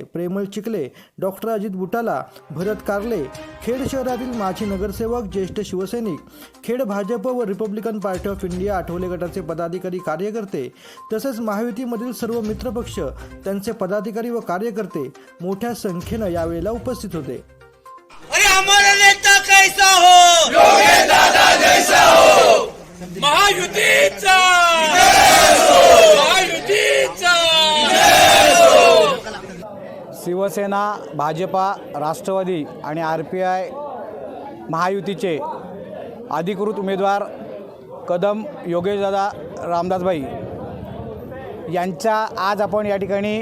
प्रेमळ चिखले डॉक्टर अजित बुटाला भरत कारले खेड शहरातील माजी नगरसेवक ज्येष्ठ शिवसैनिक खेड भाजप व Republican Party of India Athawale गटाचे पदाधिकारी कार्यकर्ते तसेच महायुतीमधील सर्व मित्रपक्ष त्यांचे पदाधिकारी व कार्यकर्ते मोठ्या संख्येनं यावेळेला उपस्थित होते. अरे हमारा नेता कैसा हो योगेश दादा जैसा हो महायुतीचा महायुतीचा शिवसेना भाजपा राष्ट्रवादी आणि आर पी आय महायुतीचे अधिकृत उमेदवार कदम योगेशदादा रामदासभाई यांचा आज आपण या ठिकाणी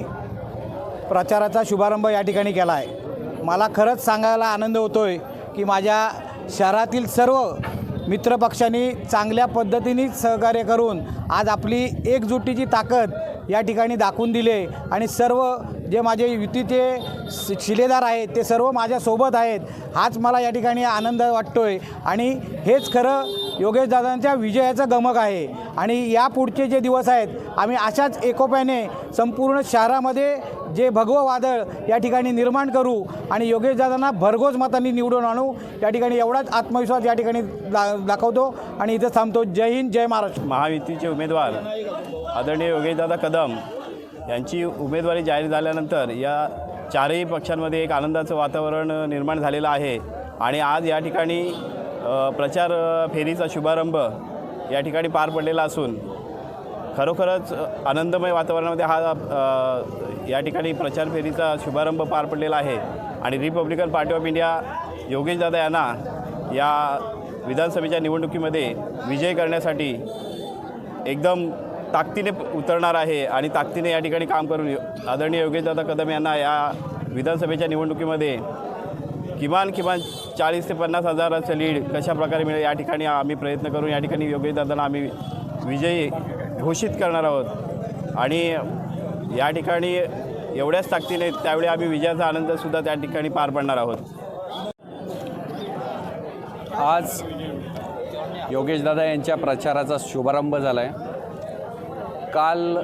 प्रचाराचा शुभारंभ या ठिकाणी केला आहे मला खरंच सांगायला आनंद होतो आहे की माझ्या शहरातील सर्व मित्रपक्षांनी चांगल्या पद्धतीने सहकार्य करून आज आपली एकजुटीची ताकद या ठिकाणी दाखवून दिले. आणि सर्व जे माझे युतीचे शि- शिलेदार आहेत ते सर्व माझ्यासोबत आहेत. हाच मला या ठिकाणी आनंद वाटतो आहे आणि हेच खरं योगेशदादांच्या विजयाचं गमक आहे. आणि या पुढचे जे दिवस आहेत आम्ही अशाच एकोप्याने संपूर्ण शहरामध्ये जे भगवं वादळ या ठिकाणी निर्माण करू आणि योगेशदादांना भरघोस मतांनी निवडून आणू या ठिकाणी एवढाच आत्मविश्वास या ठिकाणी दा दाखवतो. आणि इथं थांबतो. जय हिंद जय महाराष्ट्र. महायुतीचे उमेदवार आदरणीय योगेशदादा कदम यांची उमेदवारी जाहीर झाल्यानंतर या चारही पक्षांमध्ये एक आनंदाचं वातावरण निर्माण झालेलं आहे. आणि आज या ठिकाणी प्रचार फेरीचा शुभारंभ या ठिकाणी पार पडलेला असून खरोखरच आनंदमय वातावरणामध्ये हा या ठिकाणी प्रचार फेरीचा शुभारंभ पार पडलेला आहे. आणि रिपब्लिकन पार्टी ऑफ इंडिया योगेशदादा यांना या विधानसभेच्या निवडणुकीमध्ये विजय करण्यासाठी एकदम ताकदीने उतरणार आहे आणि ताकदीने या ठिकाणी काम करून आदरणीय योगेशदादा कदम यांना या विधानसभेच्या निवडणुकीमध्ये किमान किमान चाळीस ते पन्नास हजाराचं लीड कशाप्रकारे मिळेल या ठिकाणी आम्ही प्रयत्न करून या ठिकाणी योगेशदादांना आम्ही विजयी घोषित करणार आहोत. आणि या ठिकाणी एवढ्याच ताकदीने त्यावेळी आम्ही विजयाचा आनंदसुद्धा त्या ठिकाणी पार पाडणार आहोत. आज योगेशदादा यांच्या प्रचाराचा शुभारंभ झाला आहे काल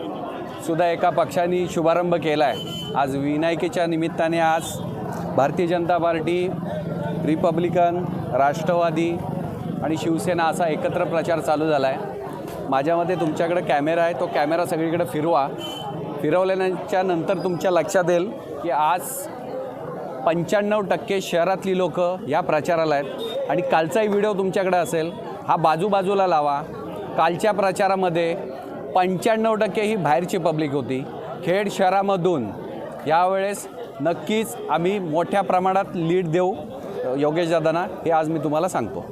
सुद्धा एका पक्षाने शुभारंभ केला आहे आज विनायकेच्या निमित्ताने आज भारतीय जनता पार्टी रिपब्लिकन राष्ट्रवादी आणि शिवसेना असा एकत्र प्रचार चालू झाला आहे माझ्यामध्ये तुमच्याकडे कॅमेरा आहे तो कॅमेरा सगळीकडे फिरवा. फिरवल्याच्या नंतर तुमच्या लक्षात येईल की आज पंच्याण्णव टक्के शहरातली लोक या प्रचाराला आहेत. आणि कालचाही व्हिडिओ तुमच्याकडे असेल हा बाजूबाजूला लावा. कालच्या प्रचारामध्ये पंच्याण्णव टक्के ही बाहेरची पब्लिक होती. खेड शहरामधून यावेळेस नक्कीच आम्ही मोठ्या प्रमाणात लीड देऊ योगेश दादांना. हे आज मी तुम्हाला सांगतो.